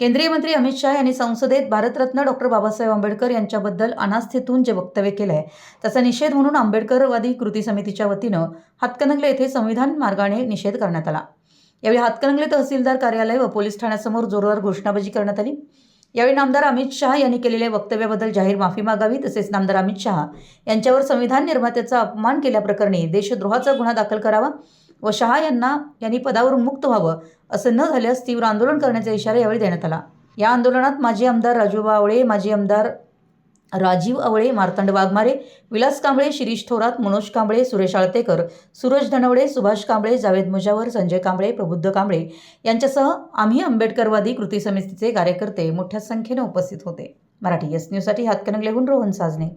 केंद्रीय मंत्री अमित शहा यांनी संसदेत भारतरत्न डॉक्टर बाबासाहेब आंबेडकर यांच्याबद्दल अनास्थेतून जे वक्तव्य केलं आहे त्याचा निषेध म्हणून आंबेडकरवादी कृती समितीच्या वतीनं हातकणंगले येथे संविधान मार्गाने निषेध करण्यात आला. यावेळी हातकणंगले तहसीलदार कार्यालय व पोलीस ठाण्यासमोर जोरदार घोषणाबाजी करण्यात आली. यावेळी नामदार अमित शहा यांनी केलेल्या वक्तव्याबद्दल जाहीर माफी मागावी तसेच नामदार अमित शहा यांच्यावर संविधान निर्मात्याचा अपमान केल्याप्रकरणी देशद्रोहाचा गुन्हा दाखल करावा व शहा यांना यांनी पदावरून मुक्त व्हावं असं न झाल्यास तीव्र आंदोलन करण्याचा इशारा यावेळी देण्यात आला. या आंदोलनात माजी आमदार राजूबा आवळे माजी आमदार राजीव आवळे मार्तंड वाघमारे विलास कांबळे शिरीष थोरात मनोज कांबळे सुरेश आळतेकर सूरज धनवडे सुभाष कांबळे जावेद मुजावर संजय कांबळे प्रबुद्ध कांबळे यांच्यासह आम्ही आंबेडकरवादी कृती समितीचे कार्यकर्ते मोठ्या संख्येने उपस्थित होते. मराठी एस न्यूजसाठी हातकणंगलेहून रोहन साजने